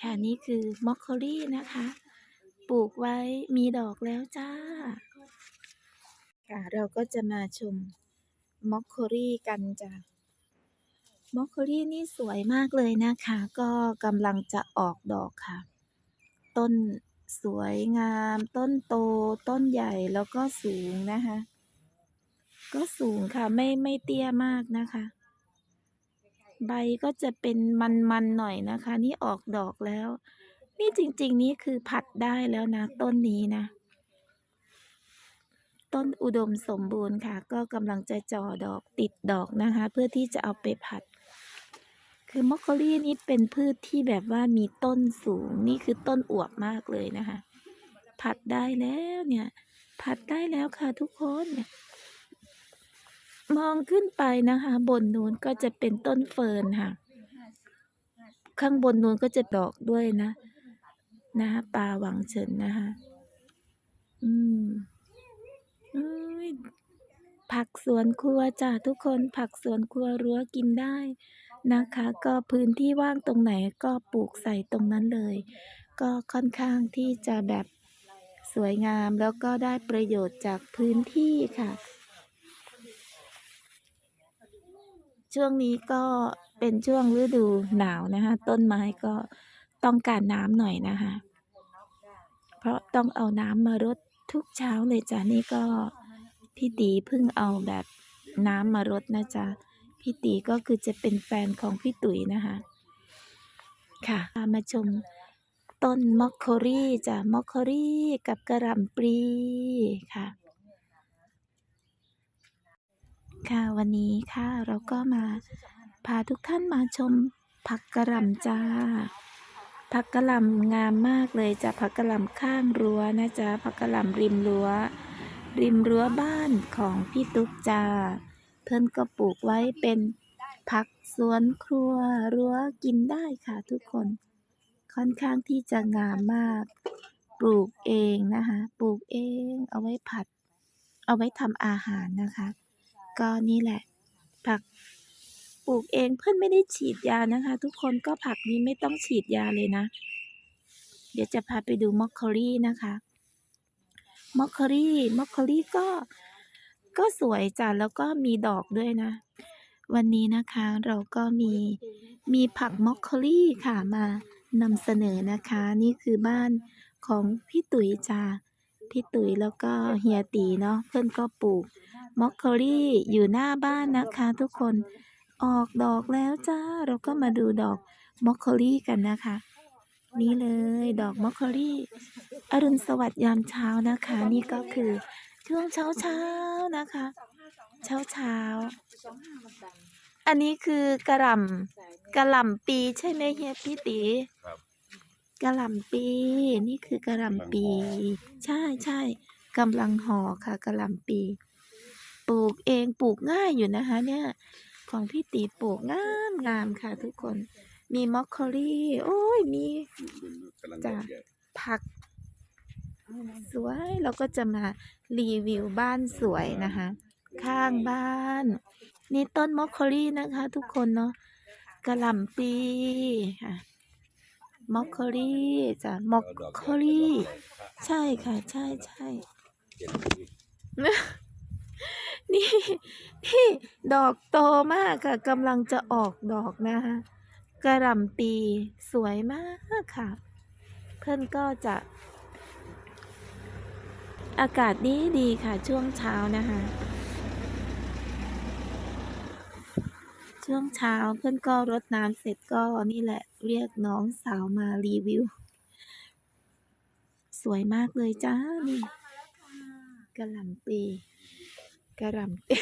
ค่ะนี่คือมอคโคลี่นะคะ ปลูกไว้มีดอกแล้วจ้า ค่ะเราก็จะมาชมมอคโคลี่กันจ้ะมอคโคลี่นี่สวยมากเลยนะคะ ก็กำลังจะออกดอกค่ะ ต้นสวยงาม ต้นโต ต้นใหญ่แล้วก็สูงนะคะ ก็สูงค่ะไม่ไม่เตี้ยมากนะคะ ใบก็จะเป็นมันๆหน่อยนะคะ นี่ออกดอกแล้ว นี่จริงๆนี่คือผัดได้แล้วนะ ต้นนี้นะ ต้นอุดมสมบูรณ์ค่ะ ก็กำลังจะจ่อดอกติดดอกนะคะ เพื่อที่จะเอาไปผัด คือมอคโคลี่นี่เป็นพืชที่แบบว่ามีต้นสูง นี่คือต้นอวบมากเลยนะคะ ผัดได้แล้วเนี่ย ผัดได้แล้วค่ะทุกคนเนี่ย มองขึ้นไปนะคะ บนนู้นก็จะเป็นต้นเฟิร์นค่ะ ข้างบนนู้นก็จะดอกด้วยนะนะคะปลาหวังเฉินนะคะ อืมอ้ยผักสวนครัวจ้ะทุกคนผักสวนครัวรั้วกินได้นะคะ ก็พื้นที่ว่างตรงไหนก็ปลูกใส่ตรงนั้นเลย ก็ค่อนข้างที่จะแบบสวยงามแล้วก็ได้ประโยชน์จากพื้นที่ค่ะ ช่วงนี้ก็เป็นช่วงฤดูหนาวนะคะ ต้นไม้ก็ต้องการน้ำหน่อยนะคะ เพราะต้องเอาน้ำมารดทุกเช้าเลยจ้ะนี่ก็พี่ตีเพิ่งเอาแบบน้ำมารดนะจ๊ะพี่ตีก็คือจะเป็นแฟนของพี่ตุ๋ยนะคะ ค่ะมาชมต้นมอคโครี่จ้ะมอคโครี่กับกระหล่ำปลีค่ะ ค่ะวันนี้ค่ะเราก็มาพาทุกท่านมาชมผักกระหล่ำจ้า ผักกระหล่ำงามมากเลยจ้ะผักกระหล่ำข้างรั้วนะจ๊ะผักกระหล่ำริมรั้ว ริมรั้วบ้านของพี่ตุ๊กจ้าเพิ่นก็ปลูกไว้เป็นผักสวนครัวรั้วกินได้ค่ะทุกคน ค่อนข้างที่จะงามมาก ปลูกเองนะคะ ปลูกเองเอาไว้ผัด เอาไว้ทำอาหารนะคะ ก็นี่แหละ ผักปลูกเองเพื่อนไม่ได้ฉีดยานะคะ ทุกคนก็ผักนี้ไม่ต้องฉีดยาเลยนะ เดี๋ยวจะพาไปดูมอคโคลี่นะคะมอคโคลี่มอคโคลี่ก็ก็สวยจ้ะแล้วก็มีดอกด้วยนะ วันนี้นะคะเราก็มีมีผักมอคโคลี่ค่ะมานำเสนอนะคะ นี่คือบ้านของพี่ตุ๋ยจ้าพี่ตุ๋ยแล้วก็เฮียตีเนาะเพื่อนก็ปลูก มอคโคลี่อยู่หน้าบ้านนะคะทุกคน ออกดอกแล้วจ้า เราก็มาดูดอกมอคโคลี่กันนะคะ นี่เลยดอกมอคโคลี่ อรุณสวัสดิ์ยามเช้านะคะ นี่ก็คือช่วงเช้าเช้าๆนะคะ เช้าเช้าๆอันนี้คือกระหล่ำกระหล่ำปีใช่ไหมเฮียพี่ตีครับกระหล่ำปี นี่คือกระหล่ำปี ใช่ใช่กำลังห่อค่ะกระหล่ำปี ปลูกเองปลูกง่ายอยู่นะคะ เนี่ย ของพี่ตีปลูกงามงามค่ะ ทุกคน มีมอคโคลี่โอ้ยมีจ้ะดอกผัก สวยเราก็จะมารีวิวบ้านสวยนะคะ ข้างบ้าน นี่ต้นมอคโคลี่นะคะ ทุกคนเนาะกระหล่ำปีค่ะมอคโคลี่จ้ะมอคโคลี่ ใช่ค่ะ ใช่ใช่ ดอกโตมากค่ะกำลังจะออกดอกนะคะกระหล่ำปีสวยมากค่ะ เพื่อนก็จะ อากาศดีดีค่ะช่วงเช้านะคะ ช่วงเช้าเพื่อนก็รดน้ำเสร็จก็นี่แหละเรียกน้องสาวมารีวิว สวยมากเลยจ้านี่กระหล่ำปีกระหล่ำปี